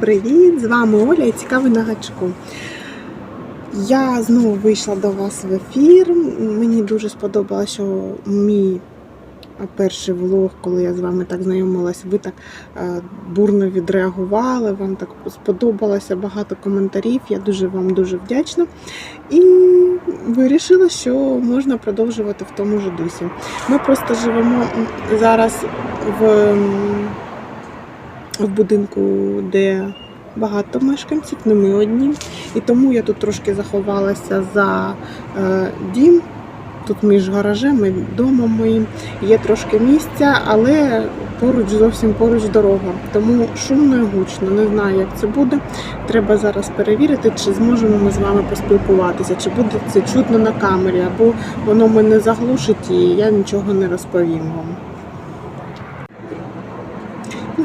привіт! З вами Оля і цікавий на гачку. Я знову вийшла до вас в ефір. Мені дуже сподобалося, що мій перший влог, коли я з вами так знайомилась, ви так е, бурно відреагували, вам так сподобалося багато коментарів. Я дуже вам дуже вдячна. І вирішила, що можна продовжувати в тому ж дусі. Ми просто живемо зараз в в будинку, де багато мешканців, не ми одні. І тому я тут трошки заховалася за е, дім. Тут між гаражем і домом моїм є трошки місця, але поруч зовсім поруч дорога. Тому шумно і гучно. Не знаю, як це буде. Треба зараз перевірити, чи зможемо ми з вами поспілкуватися, чи буде це чутно на камері, або воно мене заглушить і я нічого не розповім вам.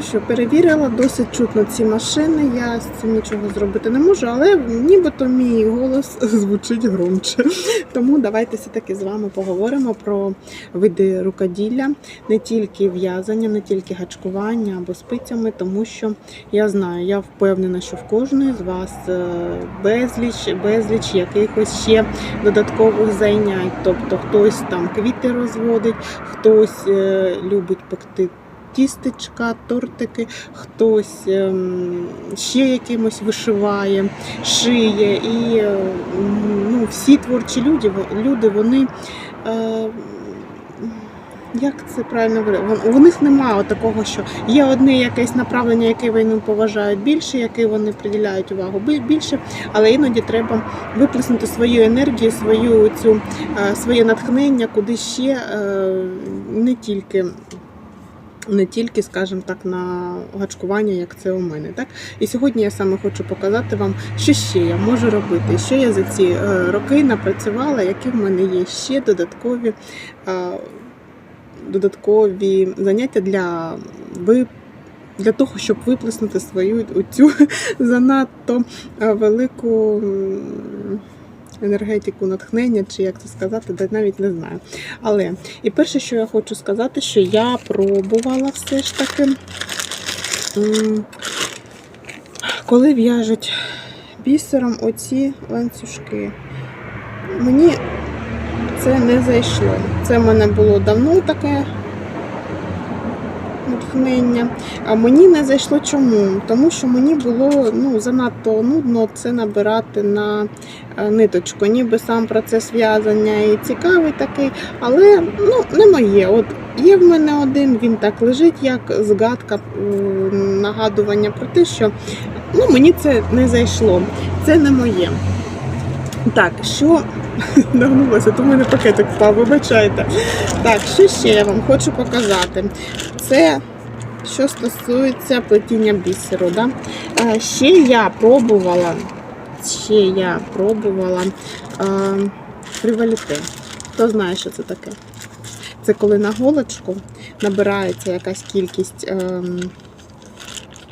Що, перевірила, досить чутно ці машини. Я з цим нічого зробити не можу, але нібито мій голос звучить громче. Тому давайте все-таки з вами поговоримо про види рукоділля, не тільки в'язання, не тільки гачкування або спицями, тому що я знаю, я впевнена, що в кожної з вас е, безліч, безліч якихось ще додаткових зайнять. Тобто хтось там квіти розводить, хтось е, любить пекти тістечка, тортики, хтось ем, ще якимось вишиває, шиє. І е, ну, всі творчі люди, люди вони. Е, як це правильно говорити? У них немає такого, що є одне якесь направлення, яке вони поважають більше, яке вони приділяють увагу більше, але іноді треба виплеснути свою енергію, свою цю е, своє натхнення, куди ще не тільки не тільки, скажімо так, на гачкування, як це у мене. Так? І сьогодні я саме хочу показати вам, що ще я можу робити, що я за ці е, роки напрацювала, які в мене є ще додаткові додаткові заняття для ви. Для того, щоб виплеснути свою цю занадто е, велику енергетику, натхнення, чи як це сказати, навіть не знаю. Але і перше, що я хочу сказати, що я пробувала все ж таки, коли в'яжуть бісером оці ланцюжки. Мені це не зайшло. Це в мене було давно таке натхнення. А мені не зайшло чому? Тому що мені було ну, занадто нудно це набирати на е, ниточку. Ніби сам процес в'язання і цікавий такий, але ну, не моє. От Є в мене один, він так лежить, як згадка, нагадування про те, що ну, мені це не зайшло. Це не моє. Так, що нагнулося, то в мене пакетик впав, вибачайте. Так, що ще я вам хочу показати? Це що стосується плетіння бісеру. Да? Ще я пробувала, ще я пробувала фріваліте. Хто знає, що це таке? Це коли на голочку набирається якась кількість ем,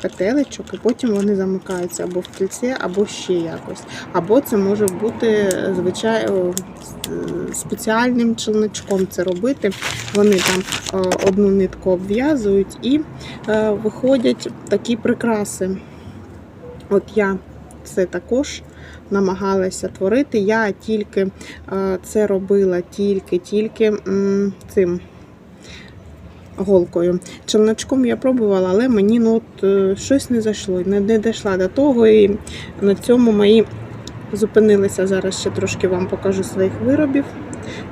петелечок, і потім вони замикаються або в кільце, або ще якось. Або це може бути звичайно спеціальним челничком це робити. Вони там одну нитку обв'язують і е, виходять такі прикраси. От я це також намагалася творити. Я тільки е, це робила тільки-тільки цим голкою. Челночком я пробувала, але мені ну, от, е, щось не зайшло, не, не дійшла до того. І на цьому мої зупинилися. Зараз ще трошки вам покажу своїх виробів.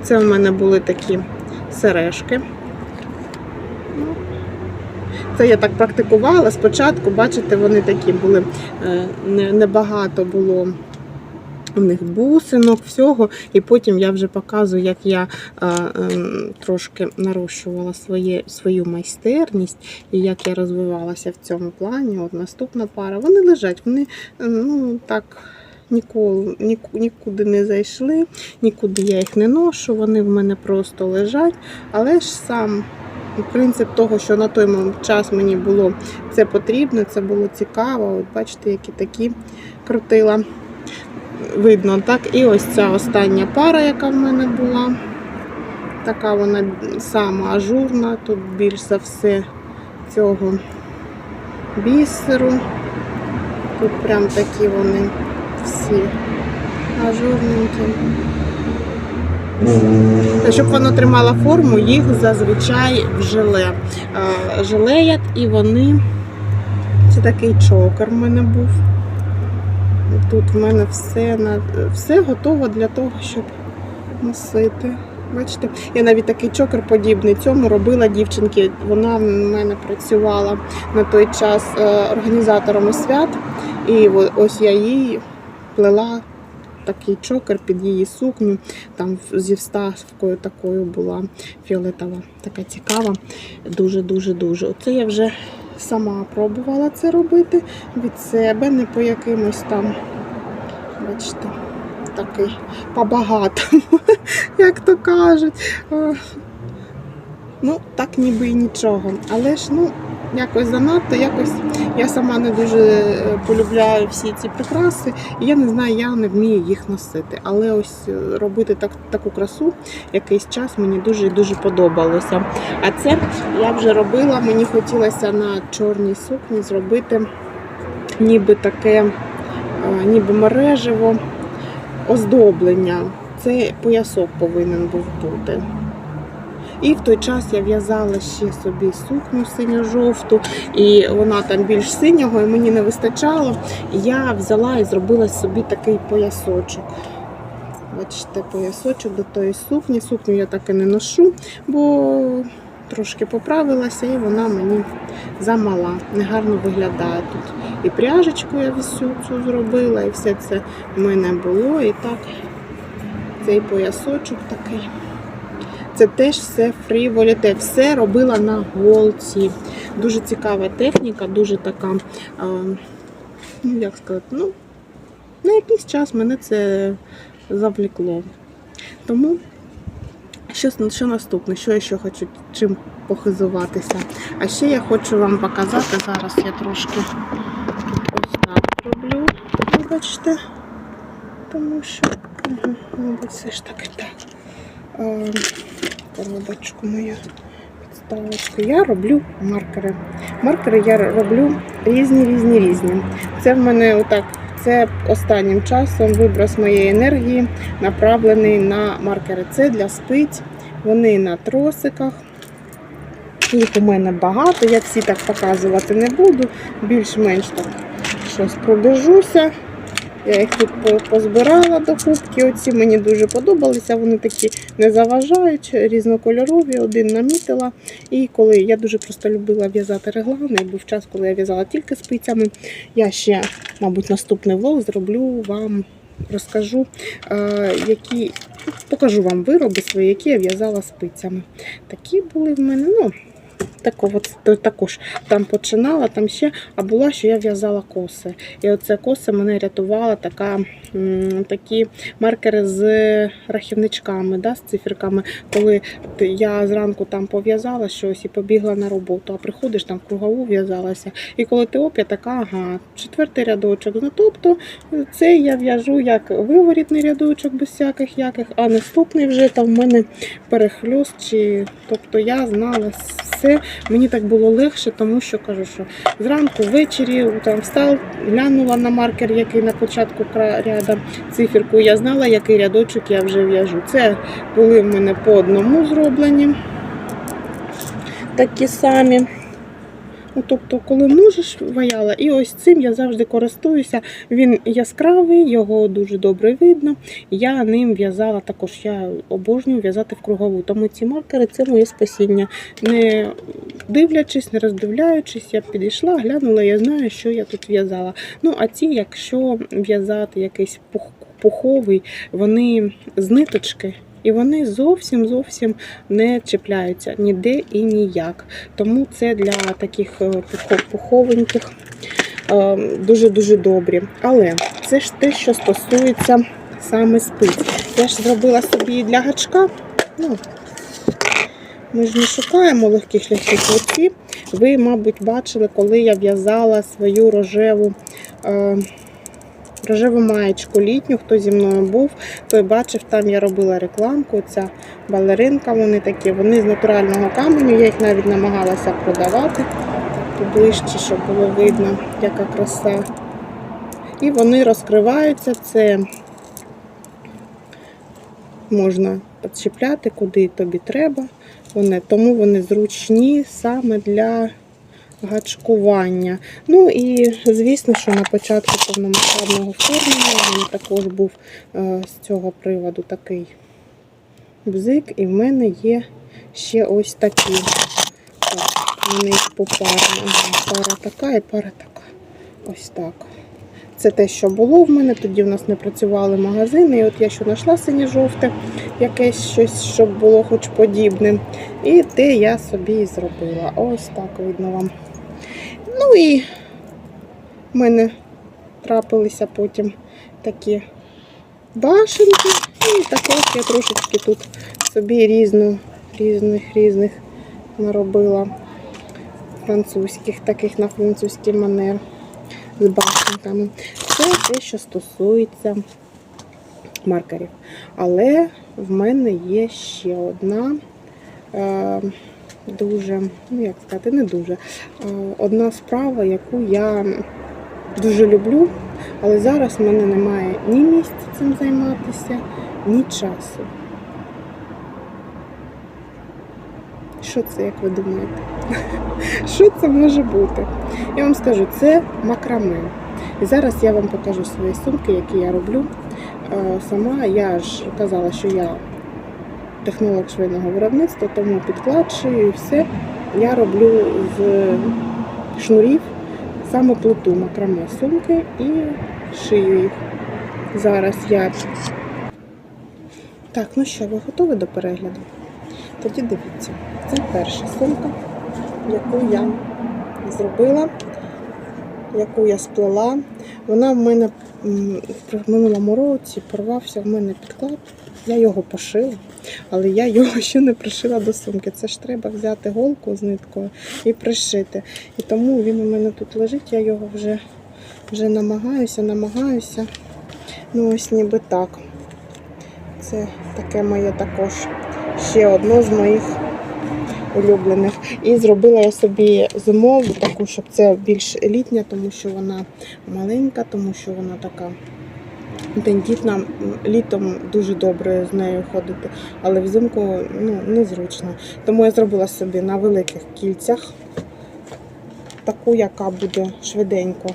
Це в мене були такі сережки. Це я так практикувала. Спочатку, бачите, вони такі були, е, небагато було у них бусинок, всього. І потім я вже показую, як я а, ем, трошки нарощувала своє, свою майстерність і як я розвивалася в цьому плані. От Наступна пара. Вони лежать, вони ну так. Ніколи нікуди не зайшли, нікуди я їх не ношу, вони в мене просто лежать. Але ж сам принцип того, що на той час мені було це потрібно, це було цікаво. От Бачите, які такі крутила видно, так? І ось ця остання пара, яка в мене була. Така вона сама ажурна, тут більш за все цього бісеру. Тут прям такі вони всі ажурненькі. Щоб воно тримало форму, їх зазвичай в желе. Желеять і вони. Це такий чокер в мене був. Тут в мене все, на... все готово для того, щоб носити. Бачите, я навіть такий чокер подібний цьому робила дівчинки. Вона в мене працювала на той час е, організатором свят. І ось я їй плела такий чокер під її сукню. Там зі вставкою такою була фіолетова, така цікава. Дуже-дуже дуже. Оце я вже сама пробувала це робити від себе, не по якимось там, бачите, такий по-багатому, як то кажуть. Е, Ну, так ніби і нічого. Але ж, ну, якось занадто, якось я сама не дуже е, полюбляю всі ці прикраси, і я не знаю, я не вмію їх носити. Але ось е, робити так, таку красу якийсь час мені дуже і дуже подобалося. А це я вже робила, мені хотілося на чорній сукні зробити ніби таке, е, ніби мережево оздоблення. Це поясок повинен був бути. І в той час я в'язала ще собі сукню синьо-жовту, і вона там більш синього, і мені не вистачало. Я взяла і зробила собі такий поясочок. Бачите, поясочок до тої сукні. Сукню я так і не ношу, бо трошки поправилася, і вона мені замала. Негарно виглядає тут. І пряжечку я всю цю зробила, і все це в мене було. І так цей поясочок такий. Це теж все фріволіте, все робила на голці. Дуже цікава техніка, дуже така, ну як сказати, ну, на якийсь час мене це завлекло. Тому що, що наступне, що я ще хочу чим похизуватися. А ще я хочу вам показати, зараз я трошки ось так роблю, вибачте, тому що, мабуть, все ж таки так. Коробочку мою підставочку. Я роблю маркери. Маркери я роблю різні, різні, різні. Це в мене отак. Це останнім часом виброс моєї енергії направлений на маркери. Це для спиць. Вони на тросиках. Їх у мене багато. Я всі так показувати не буду. Більш-менш так щось пробіжуся. Я їх тут позбирала до кубки. Оці мені дуже подобалися. Вони такі не заважають, різнокольорові, один намітила. І коли я дуже просто любила в'язати реглани, і був час, коли я в'язала тільки спицями. Я ще, мабуть, наступний влог зроблю вам, розкажу, які. Покажу вам вироби свої, які я в'язала спицями. Такі були в мене, ну, такого, то також там починала, там ще, а була, що я в'язала коси. І оце коси мене рятувала така, такі маркери з рахівничками, да, з циферками. Коли я зранку там пов'язала щось і побігла на роботу, а приходиш там в кругову в'язалася. І коли ти оп, я така, ага, четвертий рядочок. Ну, тобто це я в'яжу як виворітний рядочок без всяких яких, а наступний вже там в мене перехльост. Чи... Тобто я знала все. Мені так було легше, тому що кажу, що зранку, ввечері там встав, глянула на маркер, який на початку ряду циферку. Я знала, який рядочок я вже в'яжу. Це були в мене по одному зроблені. Такі самі. Ну, тобто, коли можеш, ваяла. І ось цим я завжди користуюся. Він яскравий, його дуже добре видно. Я ним в'язала також. Я обожнюю в'язати в кругову. Тому ці маркери це моє спасіння. Не дивлячись, не роздивляючись, я підійшла, глянула, я знаю, що я тут в'язала. Ну, а ці, якщо в'язати якийсь пуховий, вони з ниточки. І вони зовсім зовсім не чіпляються ніде і ніяк. Тому це для таких е, пуховеньких е, дуже-дуже добрі. Але це ж те, що стосується саме спиць. Я ж зробила собі для гачка. Ну, ми ж не шукаємо легких шляхів оці. Ви, мабуть, бачили, коли я в'язала свою рожеву. Рожеву маєчку літню, хто зі мною був, той бачив, там я робила рекламку. Ця балеринка, вони такі, вони з натурального каменю, я їх навіть намагалася продавати поближче, щоб було видно, яка краса. І вони розкриваються. Це можна підчіпляти, куди тобі треба. Вони, тому вони зручні саме для гачкування. Ну і звісно, що на початку повномасштабного вторгнення в мене також був е, з цього приводу такий бзик, і в мене є ще ось такі. Так, вони їх попарно. Ага, Пара така і пара така. Ось так. Це те, що було в мене. Тоді в нас не працювали магазини. І от я що знайшла синє-жовте, якесь щось, щоб було хоч подібне. І те я собі і зробила. Ось так видно вам. Ну і в мене трапилися потім такі башенки. І також я трошечки тут собі різну, різних різних наробила французьких, таких на французький манер з башенками. Це те, що стосується маркерів. Але в мене є ще одна е, дуже, ну як сказати, не дуже. Е, одна справа, яку я дуже люблю, але зараз в мене немає ні місця цим займатися, ні часу. Що це, як ви думаєте? Що це може бути? Я вам скажу, це макраме. І зараз я вам покажу свої сумки, які я роблю. Е, Сама я ж казала, що я технолог швейного виробництва, тому підкладшую і все. Я роблю з шнурів саме плету макраме сумки і шию їх. Зараз я. Так, ну що, ви готові до перегляду? Тоді дивіться. Це перша сумка, яку я зробила, яку я сплела. Вона в мене в минулому році порвався в мене підклад. Я його пошила, але я його ще не пришила до сумки. Це ж треба взяти голку з ниткою і пришити. І тому він у мене тут лежить, я його вже, вже намагаюся, намагаюся. Ну ось ніби так. Це таке моє також ще одно з моїх улюблених. І зробила я собі зимову таку, щоб це більш літня, тому що вона маленька, тому що вона така тендітна. Літом дуже добре з нею ходити, але взимку ну, незручно. Тому я зробила собі на великих кільцях таку, яка буде швиденько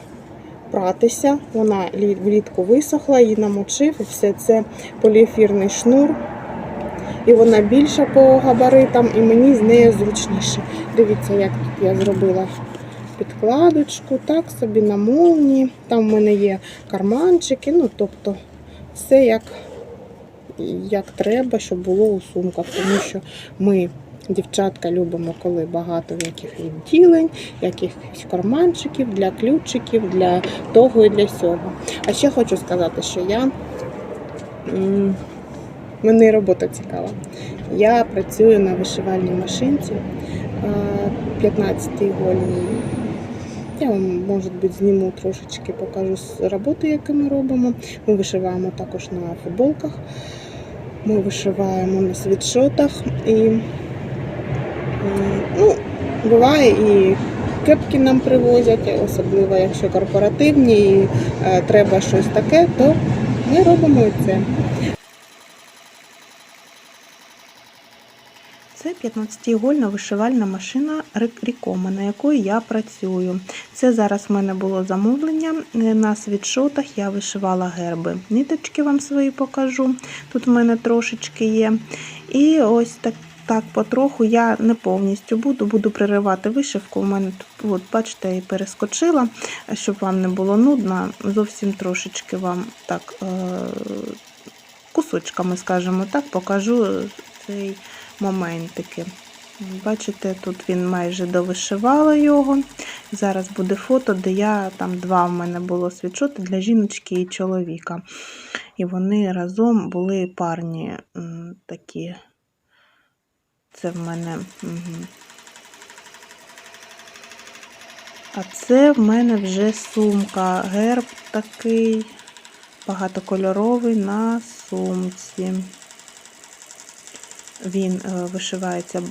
пратися. Вона влітку висохла, її намочив, і все це поліефірний шнур. І вона більша по габаритам, і мені з нею зручніше. Дивіться, як тут я зробила підкладочку, так собі на молнії. Там в мене є карманчики, ну тобто все як, як треба, щоб було у сумках. Тому що ми, дівчатка, любимо, коли багато яких відділень, якихось карманчиків для ключиків, для того і для всього. А ще хочу сказати, що я. Мене робота цікава. Я працюю на вишивальній машинці 15-й гольній. Я вам, може бути, зніму трошечки, покажу роботи, яку ми робимо. Ми вишиваємо також на футболках, ми вишиваємо на світшотах і ну, буває і кепки нам привозять, особливо якщо корпоративні і е, треба щось таке, то ми робимо і це. 15-гольна вишивальна машина Рікома, на якої я працюю. Це зараз в мене було замовлення е, на світшотах. Я вишивала герби. Ниточки вам свої покажу. Тут в мене трошечки є. І ось так. Так, потроху я не повністю буду, буду приривати вишивку. У мене тут, от, бачите, і перескочила, щоб вам не було нудно. Зовсім трошечки вам так е- кусочками, скажімо так, покажу цей моментики. Бачите, тут він майже довишивала його. Зараз буде фото, де я там два в мене було світшоти для жіночки і чоловіка. І вони разом були парні такі. Це в мене. Угу. А це в мене вже сумка. Герб такий багатокольоровий на сумці Він е, вишивається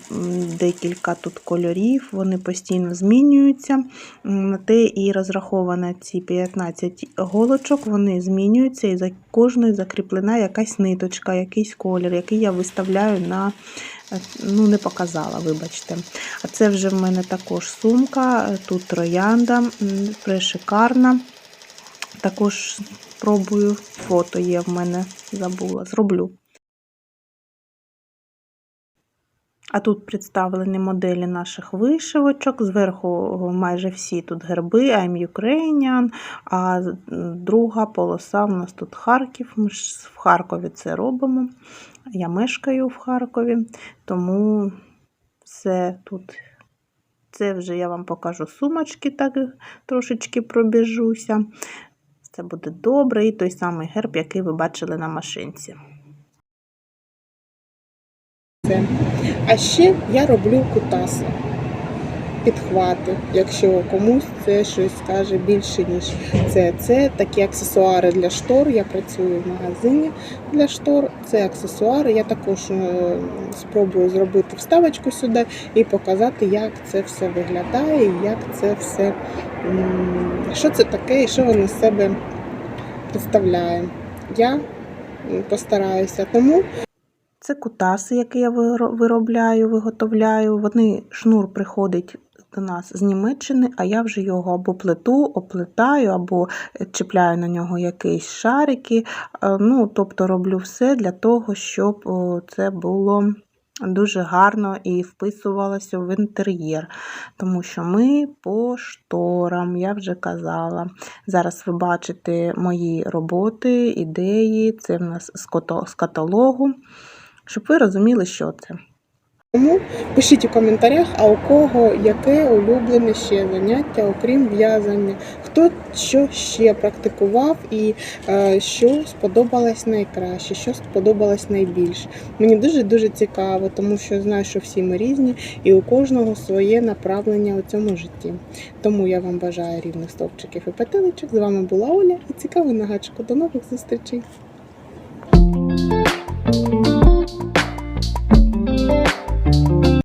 декілька тут кольорів, вони постійно змінюються. На те і розраховано ці 15 голочок, вони змінюються, і за кожною закріплена якась ниточка, якийсь колір, який я виставляю на е, ну, не показала, вибачте. А це вже в мене також сумка, е, тут троянда, пришикарна. Також спробую, фото є в мене, забула, зроблю. А тут представлені моделі наших вишивочок. Зверху майже всі тут герби I'm Ukrainian, а друга полоса в нас тут Харків. Ми ж в Харкові це робимо. Я мешкаю в Харкові, тому все тут. Це вже я вам покажу сумочки, так трошечки пробіжуся. Це буде добре, і той самий герб, який ви бачили на машинці. Це. А ще я роблю кутаси, підхвати, якщо комусь це щось скаже більше, ніж це. Це такі аксесуари для штор. Я працюю в магазині для штор. Це аксесуари. Я також е, спробую зробити вставочку сюди і показати, як це все виглядає, як це все, що це таке і що воно з себе представляє. Я постараюся. Тому Це кутаси, які я виробляю, виготовляю. Вони шнур приходить до нас з Німеччини, а я вже його або плету, оплетаю, або чіпляю на нього якісь шарики. Е, Ну, тобто роблю все для того, щоб це було дуже гарно і вписувалося в інтер'єр. Тому що ми по шторам, я вже казала. Зараз ви бачите мої роботи, ідеї. Це в нас з каталогу щоб ви розуміли, що це. Тому пишіть у коментарях, а у кого яке улюблене ще заняття, окрім в'язання, хто що ще практикував і е, що сподобалось найкраще, що сподобалось найбільше. Мені дуже дуже цікаво, тому що знаю, що всі ми різні, і у кожного своє направлення у цьому житті. Тому я вам бажаю рівних стовпчиків і петелечок. З вами була Оля і цікавий нагадчик. До нових зустрічей!